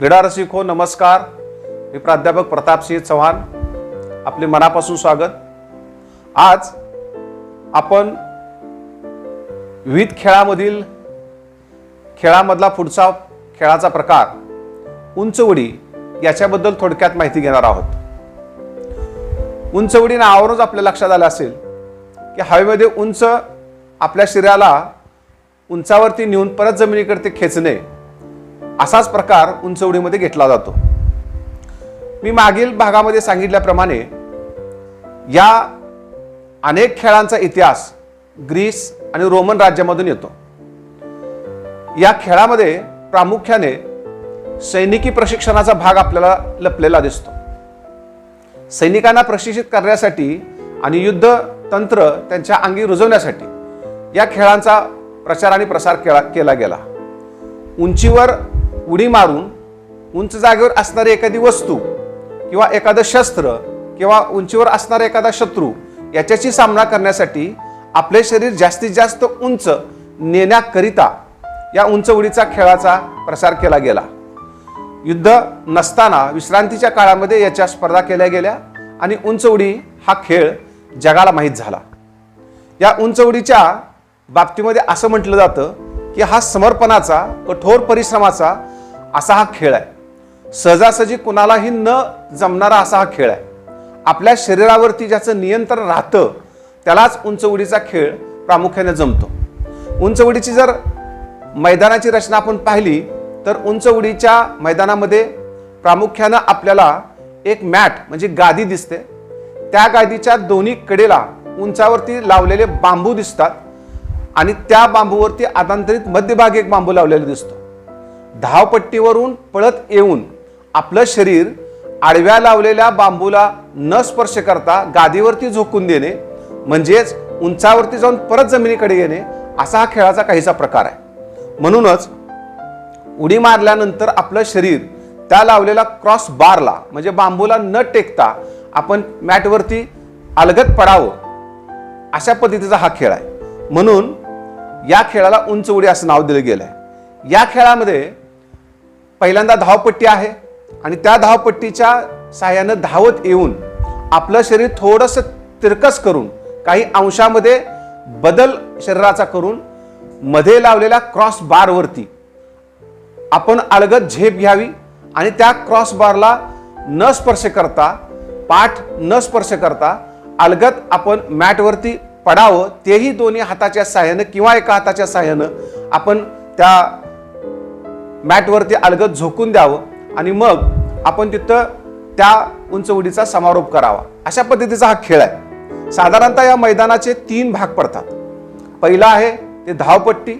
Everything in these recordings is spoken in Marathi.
क्रीडा रसिक हो नमस्कार. मी प्राध्यापक प्रतापसिंह चव्हाण. आपले मनापासून स्वागत. आज आपण विविध खेळामधील खेळामधला पुढचा खेळाचा प्रकार उंच उडी याच्याबद्दल थोडक्यात माहिती घेणार आहोत. उंच उडी नावावरूनच आपल्या लक्षात आलं असेल की हवेमध्ये उंच आपल्या शरीराला उंचावरती नेऊन परत जमिनीकडे ते खेचणे असाच प्रकार उंचवडीमध्ये घेतला जातो. मी मागील भागामध्ये सांगितल्याप्रमाणे या अनेक खेळांचा इतिहास ग्रीस आणि रोमन राज्यामधून येतो. या खेळामध्ये प्रामुख्याने सैनिकी प्रशिक्षणाचा भाग आपल्याला लपलेला दिसतो. सैनिकांना प्रशिक्षित करण्यासाठी आणि युद्ध तंत्र त्यांच्या अंगी रुजवण्यासाठी या खेळांचा प्रचार आणि प्रसार केला केला गेला. उंचीवर उडी मारून उंच जागेवर असणारी एखादी वस्तू किंवा एखादं शस्त्र किंवा उंचीवर असणारा एखादा शत्रू याच्याशी सामना करण्यासाठी आपले शरीर जास्तीत जास्त उंच नेण्याकरिता या उंच उडीचा खेळाचा प्रसार केला गेला. युद्ध नसताना विश्रांतीच्या काळामध्ये याच्या स्पर्धा केल्या गेल्या आणि उंच उडी हा खेळ जगाला माहीत झाला. या उंच उडीच्या बाबतीमध्ये असं म्हटलं जातं की हा समर्पणाचा कठोर परिश्रमाचा असा हा खेळ आहे. सहजासहजी कुणालाही न जमणारा असा हा खेळ आहे. आपल्या शरीरावरती ज्याचं नियंत्रण राहतं त्यालाच उंच उडीचा खेळ प्रामुख्याने जमतो. उंच उडीची जर मैदानाची रचना आपण पाहिली तर उंच उडीच्या मैदानामध्ये प्रामुख्यानं आपल्याला एक मॅट म्हणजे गादी दिसते. त्या गादीच्या दोन्ही कडेला उंचावरती लावलेले बांबू दिसतात आणि त्या बांबूवरती आदांतरित मध्यभागी एक बांबू लावलेला दिसतो. धावपट्टीवरून पळत येऊन आपलं शरीर आडव्या लावलेल्या बांबूला न स्पर्श करता गादीवरती झोकून देणे म्हणजेच उंचावरती जाऊन परत जमिनीकडे येणे असा हा खेळाचा काहीसा प्रकार आहे. म्हणूनच उडी मारल्यानंतर आपलं शरीर त्या लावलेला क्रॉस बारला म्हणजे बांबूला न टेकता आपण मॅटवरती अलगद पडावं अशा पद्धतीचा हा खेळ आहे. म्हणून या खेळाला उंच उडी असं नाव दिलं गेलं आहे या खेळामध्ये पहिल्यांदा धावपट्टी आहे आणि त्या धावपट्टीच्या सहाय्यानं धावत येऊन आपलं शरीर थोडंसं तिरकस करून काही अंशामध्ये बदल शरीराचा करून मध्ये लावलेल्या क्रॉस बारवरती आपण अलगद झेप घ्यावी आणि त्या क्रॉस बारला न स्पर्श करता पाठ न स्पर्श करता अलगद आपण मॅटवरती पडावं तेही दोन्ही हाताच्या साह्यानं किंवा एका हाताच्या साह्यानं आपण त्या मॅटवरती अलगद झोकून द्यावं आणि मग आपण तिथं त्या उंच उडीचा समारोप करावा. अशा पद्धतीचा हा खेळ आहे. साधारणतः या मैदानाचे तीन भाग पडतात. पहिला आहे ते धावपट्टी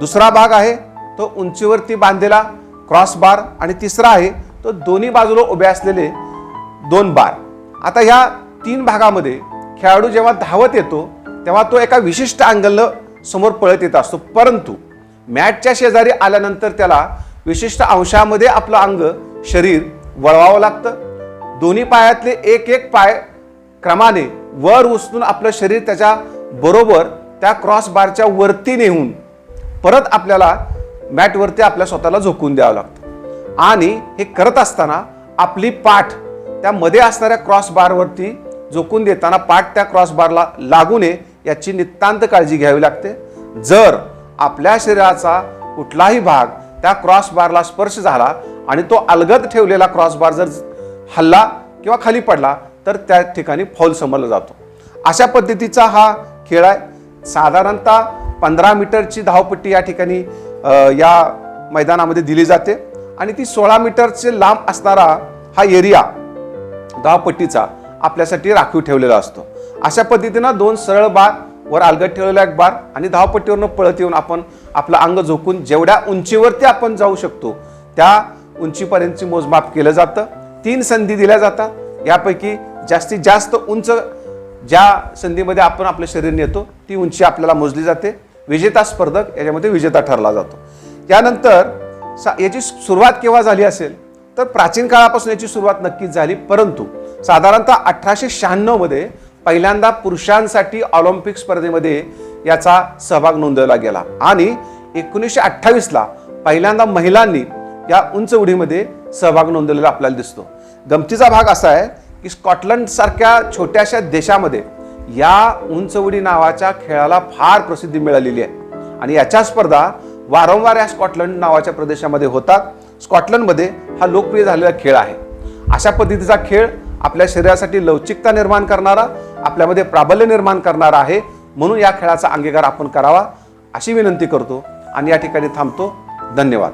दुसरा भाग आहे तो उंचीवरती बांधलेला क्रॉस बार आणि तिसरा आहे तो दोन्ही बाजूला उभे असलेले दोन बार. आता ह्या तीन भागामध्ये खेळाडू जेव्हा धावत येतो तेव्हा तो एका विशिष्ट अँगलनं समोर पळत येत असतो. परंतु मॅटच्या शेजारी आल्यानंतर त्याला विशिष्ट अंशामध्ये आपलं अंग शरीर वळवावं लागतं. दोन्ही पायातले एक एक पाय क्रमाने वर उचलून आपलं शरीर त्याच्या बरोबर त्या क्रॉस बारच्या वरती नेऊन परत आपल्याला मॅटवरती आपल्या स्वतःला झोकून द्यावं लागतं. आणि हे करत असताना आपली पाठ त्या मध्ये असणाऱ्या क्रॉस बारवरती झोकून देताना पाठ त्या क्रॉस बारला लागू नये याची नितांत काळजी घ्यावी लागते. जर आपल्या शरीराचा कुठलाही भाग त्या क्रॉस बारला स्पर्श झाला आणि तो अलगद ठेवलेला क्रॉस बार जर हल्ला किंवा खाली पडला तर त्या ठिकाणी फौल समजला जातो. अशा पद्धतीचा हा खेळ आहे. साधारणतः पंधरा मीटरची धावपट्टी या ठिकाणी या मैदानामध्ये दिली जाते आणि ती सोळा मीटरचे लांब असणारा हा एरिया धावपट्टीचा आपल्यासाठी राखीव ठेवलेला असतो. अशा पद्धतीनं दोन सरळ बार वर अलगद ठेवलेला एक बार आणि धावपट्टीवरनं पळत येऊन आपण आपलं अंग झोकून जेवढ्या उंचीवरती आपण जाऊ शकतो त्या उंचीपर्यंतची मोजमाप केलं जातं. तीन संधी दिल्या जातात. यापैकी जास्तीत जास्त उंच ज्या संधीमध्ये आपण आपलं शरीर नेतो ती उंची आपल्याला मोजली जाते. विजेता स्पर्धक याच्यामध्ये विजेता ठरला जातो. यानंतर सा याची सुरुवात केव्हा झाली असेल तर प्राचीन काळापासून याची सुरुवात नक्कीच झाली. परंतु साधारणतः अठराशे शहाण्णवमध्ये पहिल्यांदा पुरुषांसाठी ऑलिम्पिक स्पर्धेमध्ये याचा सहभाग नोंदवला गेला. आणि एकोणीसशे अठ्ठावीसला पहिल्यांदा महिलांनी या उंच उडीमध्ये सहभाग नोंदवलेला आपल्याला दिसतो. गमतीचा भाग असा आहे की स्कॉटलंडसारख्या छोट्याशा देशामध्ये या उंच उडी नावाच्या खेळाला फार प्रसिद्धी मिळालेली आहे. आणि याच्या स्पर्धा वारंवार या स्कॉटलंड नावाच्या प्रदेशामध्ये होतात. स्कॉटलंडमध्ये हा लोकप्रिय झालेला खेळ आहे. अशा पद्धतीचा खेळ आपल्या शरीरासाठी लवचिकता निर्माण करणारा आपल्यामध्ये प्राबल्य निर्माण करणार आहे म्हणून या खेळाचा अंगीकार आपण करावा अशी विनंती करतो आणि या ठिकाणी थांबतो. धन्यवाद.